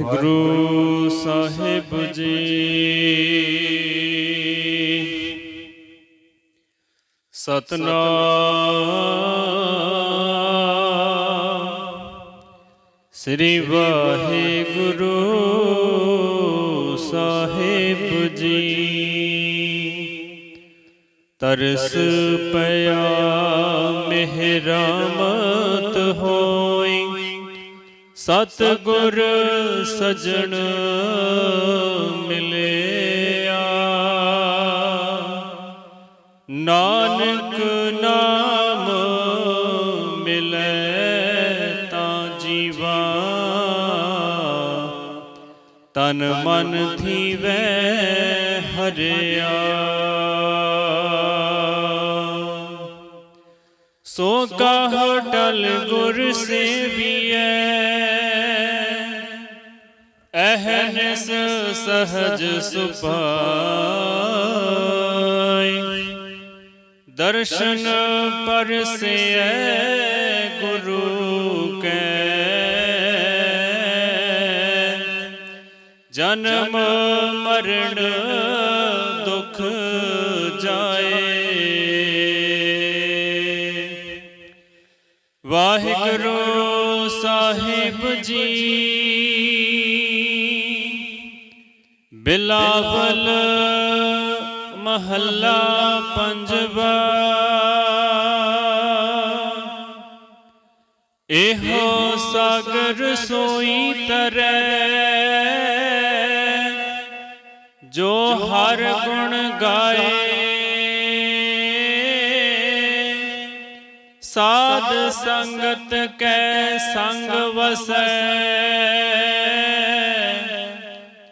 ਗੁਰੂ ਸਾਹਿਬ ਜੀ। ਸਤਨਾਮ। ਸ੍ਰੀ ਵਾਹਿਗੁਰੂ ਸਾਹਿਬ ਜੀ। ਤਰਸ ਪਿਆ ਮਿਹਰਾਮਤ ਹੋਈ ਸਤ ਗੁਰ ਸਜਣ ਮਿਲਿਆ। ਨਾਨਕ ਨਾਮ ਮਿਲੈ ਤਾਂ ਜੀਵਾ। ਤਨ ਮਨ ਥੀਵੈ ਹਰਿਆ। ਸੋ ਕਹੋ ਟਲ ਗੁਰ ਸੇਵੀਐ? ਅਹਨਸ ਸਹਜ ਸੁਭਾਈ ਦਰਸ਼ਨ ਪਰਸੈ ਗੁਰੂ ਕੈ। ਜਨਮ ਮਰਨ ਦੁਖ ਜਾਏ। ਵਾਹਿਗੁਰੂ ਸਾਹਿਬ ਜੀ ਬਿਲਾਵਲ ਮਹੱਲਾ ਪੰਜਵਾ। ਇਹੋ ਸਾਗਰ ਸੋਈ ਤਰੈ, ਜੋ ਹਰ ਗੁਣ ਗਾਏ। ਸਾਧ ਸੰਗਤ ਕੈ ਸੰਗ ਵਸੈ।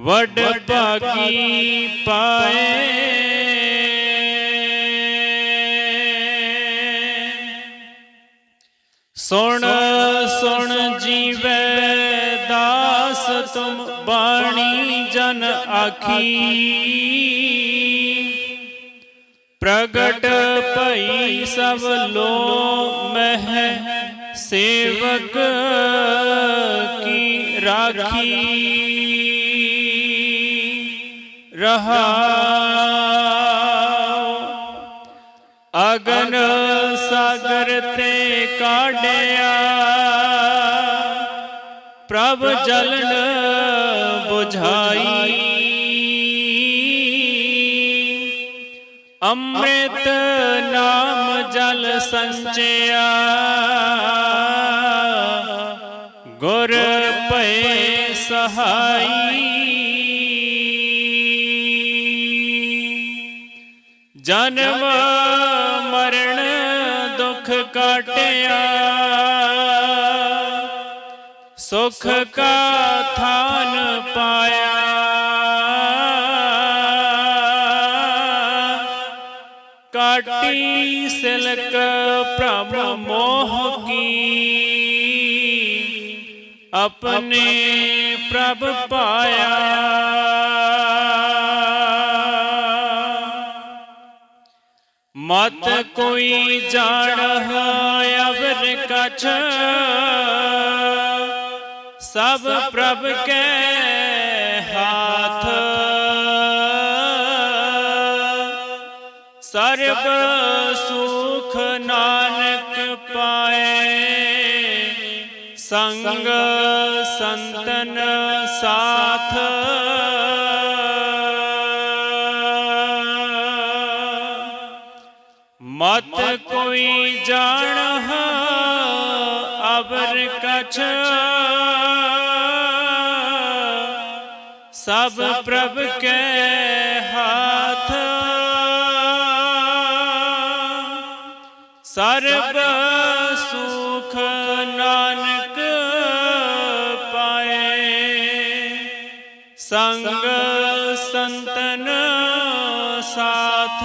ਵੱਡ ਭਾਗੀ ਪਾਏ। ਸੁਣ ਸੁਣ ਜੀਵੈ ਦਾਸ ਤੁਮ ਬਾਣੀ ਜਨ ਆਖੀ। ਪ੍ਰਗਟ ਭਈ ਸਭ ਲੋ ਮਹਿ ਸੇਵਕ ਕੀ ਰਾਖੀ। ਰਹਾਉ ਅਗਨ ਸਾਗਰ ਤੇ ਕਾਢਿਆ ਪ੍ਰਭ ਜਲਨ 부ਝਾਈ ਅੰਮ੍ਰਿਤ ਨਾਮ ਜਲ ਸੰਚਿਆ ਗੁਰ ਭਏ ਸਹਾਈ ਜਨਮ ਮਰਨ ਦੁਖ ਕਾਟਿਆ ਸੁਖ ਕਾ ਥਾਨ ਪਾਇਆ ਕਾਟੀ ਸਿਲਕ ਭ੍ਰਮ ਮੋਹ ਕੀ ਆਪਣੇ ਪ੍ਰਭ ਪਾਇਆ ਮਤ ਕੋਈ ਜਾਣ ਅਵਰ ਕਛ। ਸਭ ਪ੍ਰਭ ਕੇ ਹਾਥ। ਸਰਬ ਸੁਖ ਨਾਨਕ ਪਾਏ। ਸੰਗ ਸੰਤਨ ਸਾਥ। ਮਤ ਕੋਈ ਜਾਣ ਅਵਰ ਕਛ। ਸਭ ਪ੍ਰਭ ਕੇ ਹਾਥ। ਸਰਬ ਸੁਖ ਨਾਨਕ ਪਾਏ। ਸੰਗ ਸੰਤਨ ਸਾਥ।